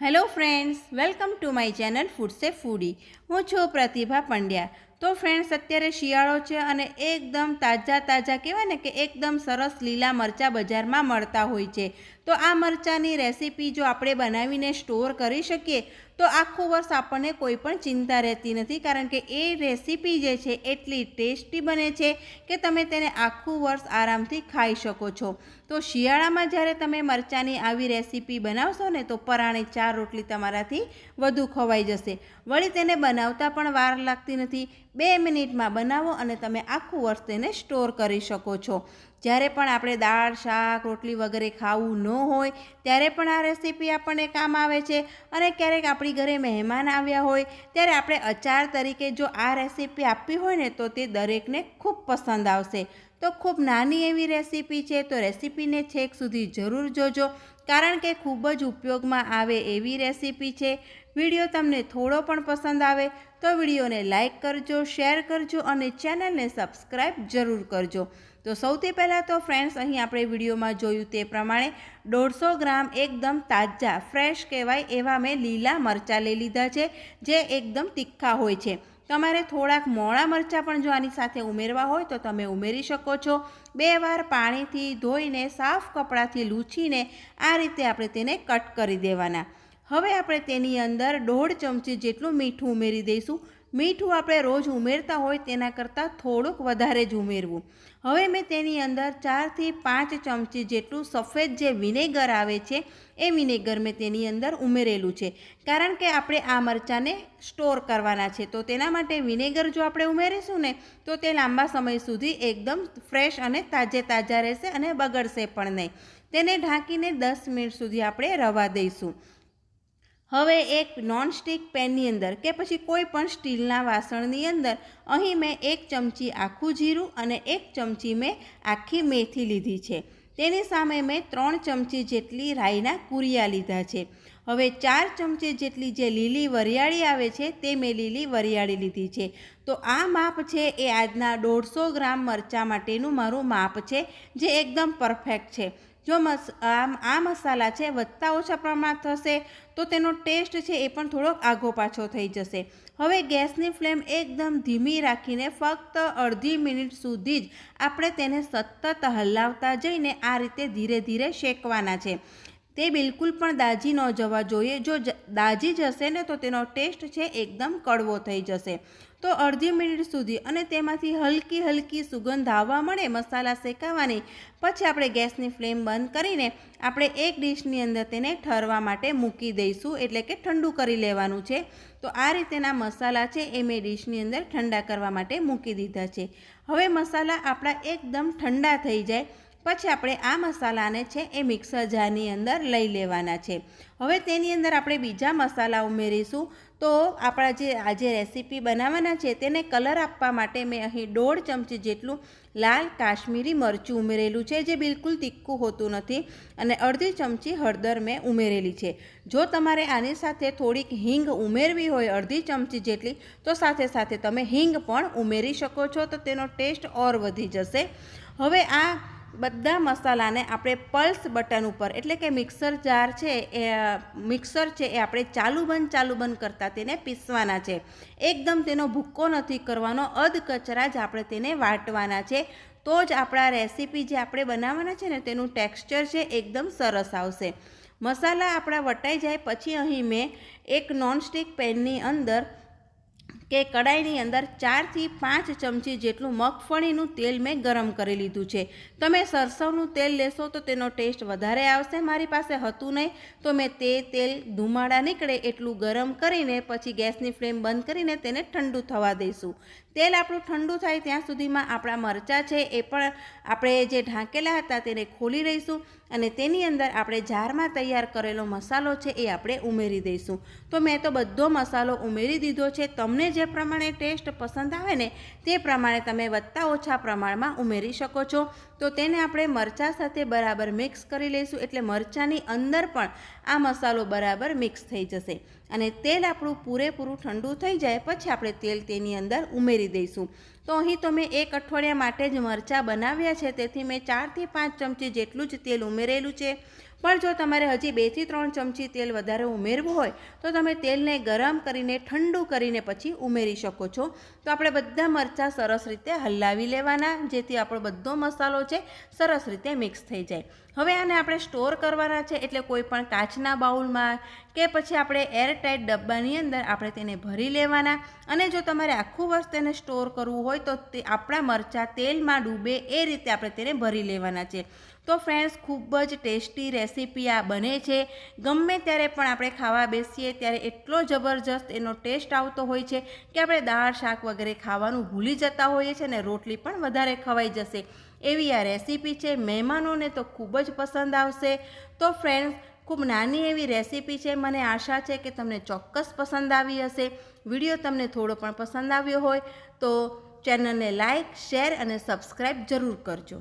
Hello friends welcome to my channel ફૂડસે foodie હું છું પ્રતિભા પંડ્યા. તો ફ્રેન્ડ્સ અત્યારે શિયાળો છે અને એકદમ તાજા તાજા કહેવાય ને કે એકદમ સરસ લીલા મરચાં બજારમાં મળતા હોય છે. તો આ મરચાંની રેસીપી જો આપણે બનાવીને સ્ટોર કરી શકીએ તો આખું વર્ષ આપણને કોઈ પણ ચિંતા રહેતી નથી, કારણ કે એ રેસીપી જે છે એટલી ટેસ્ટી બને છે કે તમે તેને આખું વર્ષ આરામથી ખાઈ શકો છો. તો શિયાળામાં જ્યારે તમે મરચાંની આવી રેસીપી બનાવશો ને, તો પરાણે ચાર રોટલી તમારાથી વધુ ખવાઈ જશે. વળી તેને બનાવતા પણ વાર લાગતી નથી. બે મિનિટમાં બનાવો અને તમે આખું વર્ષ તેને સ્ટોર કરી શકો છો. જ્યારે પણ આપણે દાળ, શાક, રોટલી વગેરે ખાવું ન હોય, ત્યારે પણ આ રેસીપી આપણને કામ આવે છે. અને ક્યારેક આપણી ઘરે મહેમાન આવ્યા હોય, ત્યારે આપણે અચાર તરીકે જો આ રેસીપી આપવી હોય ને, તો તે દરેકને ખૂબ પસંદ આવશે. તો ખૂબ નાની એવી રેસીપી છે, તો રેસીપીને છેક સુધી જરૂર જોજો. કારણ કે ખૂબ જ ઉપયોગમાં આવે એવી રેસીપી છે. વીડિયો તમને થોડો પણ પસંદ આવે તો વિડીયોને લાઇક કરજો, શેર કરજો અને ચેનલને સબસ્ક્રાઈબ જરૂર કરજો. તો સૌથી પહેલાં તો ફ્રેન્ડ્સ, અહીં આપણે વિડીયોમાં જોયું તે પ્રમાણે દોઢસો ગ્રામ એકદમ તાજા, ફ્રેશ કહેવાય એવા મેં લીલા મરચાં લઈ લીધા છે, જે એકદમ તીખા હોય છે. તમારે થોડાક મોળા મરચાં પણ જો આની સાથે ઉમેરવા હોય તો તમે ઉમેરી શકો છો. બે વાર પાણીથી ધોઈને, સાફ કપડાથી લૂછીને આ રીતે આપણે તેને કટ કરી દેવાના. હવે આપણે તેની અંદર દોઢ ચમચી જેટલું મીઠું ઉમેરી દઈશું. મીઠું આપણે રોજ ઉમેરતા હોય તેના કરતાં થોડુંક વધારે જ ઉમેરવું. હવે મેં તેની અંદર ચારથી પાંચ ચમચી જેટલું સફેદ જે વિનેગર આવે છે, એ વિનેગર મેં તેની અંદર ઉમેરેલું છે. કારણ કે આપણે આ મરચાંને સ્ટોર કરવાના છે, તો તેના માટે વિનેગર જો આપણે ઉમેરીશું ને, તો તે લાંબા સમય સુધી એકદમ ફ્રેશ અને તાજે તાજા રહેશે અને બગડશે પણ નહીં. તેને ઢાંકીને દસ મિનિટ સુધી આપણે રવા દઈશું. હવે એક નોનસ્ટિક પેનની અંદર કે પછી કોઈ પણ સ્ટીલના વાસણની અંદર અહીં મેં એક ચમચી આખું જીરું અને એક ચમચી મેં આખી મેથી લીધી છે. તેની સામે મેં ત્રણ ચમચી જેટલી રાઈના કુરિયા લીધા છે. હવે ચાર ચમચી જેટલી જે લીલી વરિયાળી આવે છે તે મેં લીલી વરિયાળી લીધી છે. તો આ માપ છે એ આજના દોઢસો ગ્રામ મરચાં માટેનું મારું માપ છે, જે એકદમ પરફેક્ટ છે. જો મસ આ મસાલા છે, વધતા ઓછા પ્રમાણ થશે, તો તેનો ટેસ્ટ છે એ પણ થોડોક આઘો પાછો થઈ જશે. હવે ગેસની ફ્લેમ એકદમ ધીમી રાખીને ફક્ત અડધી મિનિટ સુધી જ આપણે તેને સતત હલાવતા જઈને આ રીતે ધીરે ધીરે શેકવાના છે. તે બિલકુલ પણ દાજી ન જવા જોઈએ. જો દાજી જશે ને તો તેનો ટેસ્ટ છે એકદમ કડવો થઈ જશે. તો અડધી મિનિટ સુધી અને તેમાંથી હલકી હલકી સુગંધ આવવા મળે, મસાલા શેકાવાની. પછી આપણે ગેસની ફ્લેમ બંધ કરીને આપણે એક ડીશની અંદર તેને ઠરવા માટે મૂકી દઈશું, એટલે કે ઠંડુ કરી લેવાનું છે. તો આ રીતેના મસાલા છે એ મેં ડીશની અંદર ઠંડા કરવા માટે મૂકી દીધા છે. હવે મસાલા આપણા એકદમ ઠંડા થઈ જાય. પછી આપણે આ મસાલાને છે એ મિક્સર જારની અંદર લઈ લેવાના છે. હવે તેની અંદર આપણે બીજા મસાલા ઉમેરીશું. તો આપણા જે આજે રેસીપી બનાવવાના છે તેને કલર આપવા માટે મેં અહીં દોઢ ચમચી જેટલું લાલ કાશ્મીરી મરચું ઉમેરેલું છે, જે બિલકુલ તીખું હોતું નથી. અને અડધી ચમચી હળદર મેં ઉમેરેલી છે. જો તમારે આની સાથે થોડીક હિંગ ઉમેરવી હોય અડધી ચમચી જેટલી, તો સાથે સાથે તમે હિંગ પણ ઉમેરી શકો છો, તો તેનો ટેસ્ટ ઓર વધી જશે. હવે આ બધા મસાલાને આપણે પલ્સ બટન ઉપર, એટલે કે મિક્સર જાર છે એ, મિક્સર છે એ આપણે ચાલુ બંધ ચાલુ બંધ કરતાં તેને પીસવાના છે. એકદમ તેનો ભૂક્કો નથી કરવાનો, અધ કચરા જ આપણે તેને વાટવાના છે. તો જ આપણા રેસીપી જે આપણે બનાવવાના છે ને તેનું ટેક્સચર છે એકદમ સરસ આવશે. મસાલા આપણા વટાઈ જાય પછી અહીં મેં એક નોનસ્ટિક પેનની અંદર કે કડાઈની અંદર ચારથી પાંચ ચમચી જેટલું મગફળીનું તેલ મેં ગરમ કરી લીધું છે. તમે સરસવનું તેલ લેશો તો તેનો ટેસ્ટ વધારે આવશે, મારી પાસે હતું નહીં. તો મેં તે તેલ ધુમાડા નીકળે એટલું ગરમ કરીને પછી ગેસની ફ્લેમ બંધ કરીને તેને ઠંડુ થવા દઈશું. તેલ આપણું ઠંડુ થાય ત્યાં સુધીમાં આપણા મરચાં છે એ પણ આપણે જે ઢાંકેલા હતા તેને ખોલી લઈશું અને તેની અંદર આપણે જારમાં તૈયાર કરેલો મસાલો છે એ આપણે ઉમેરી દઈશું. તો મેં તો બધો મસાલો ઉમેરી દીધો છે, તમને જે પ્રમાણે ટેસ્ટ પસંદ આવે ને, તે પ્રમાણે તમે વધતા ઓછા પ્રમાણમાં ઉમેરી શકો છો. તો તેને આપણે મરચાં સાથે બરાબર મિક્સ કરી લઈશું. એટલે મરચાંની અંદર પણ આ મસાલો બરાબર મિક્સ થઈ જશે. અને તેલ આપણું પૂરેપૂરું ઠંડુ થઈ જાય, પછી આપણે તેલ તેની અંદર ઉમેરી દઈશું. તો અહીં તો મેં એક અઠવાડિયા માટે જ મરચાં બનાવ્યા છે. તેથી મેં ચારથી પાંચ ચમચી જેટલું જ તેલ ઉમેરેલું છે. પણ જો તમારે હજી બેથી ત્રણ ચમચી તેલ વધારે ઉમેરવું હોય, તો તમે તેલને ગરમ કરીને, ઠંડુ કરીને પછી ઉમેરી શકો છો. તો આપણે બધા મરચાં સરસ રીતે હલાવી લેવાના, જેથી આપણો બધો મસાલો છે સરસ રીતે મિક્સ થઈ જાય. હવે આને આપણે સ્ટોર કરવાના છે, એટલે કોઈ પણ કાચના બાઉલમાં કે પછી આપણે એરટાઇટ ડબ્બાની અંદર આપણે તેને ભરી લેવાના અને જો તમારે આખું વર્ષ તેને સ્ટોર કરવું હોય તો તે આપણા મરચાં તેલમાં ડૂબે એ રીતે આપણે તેને ભરી લેવાના છે. તો ફ્રેન્ડ્સ ખૂબ જ ટેસ્ટી રેસીપી આ બને છે. ગમે ત્યારે પણ આપણે ખાવા બેસીએ ત્યારે એટલો જબરજસ્ત એનો ટેસ્ટ આવતો હોય છે કે આપણે દાળ, શાક વગેરે ખાવાનું ભૂલી જતા હોઈએ છીએ અને રોટલી પણ વધારે ખવાઈ જશે. એવી આ રેસીપી છે. મહેમાનોને તો ખૂબ જ પસંદ આવશે. તો ફ્રેન્ડ્સ ખૂબ નાની એવી રેસીપી છે. મને આશા છે કે તમને ચોક્કસ પસંદ આવી હશે. વીડિયો તમને થોડો પણ પસંદ આવ્યો હોય તો ચેનલને લાઇક શેર અને સબસ્ક્રાઈબ જરૂર કરજો.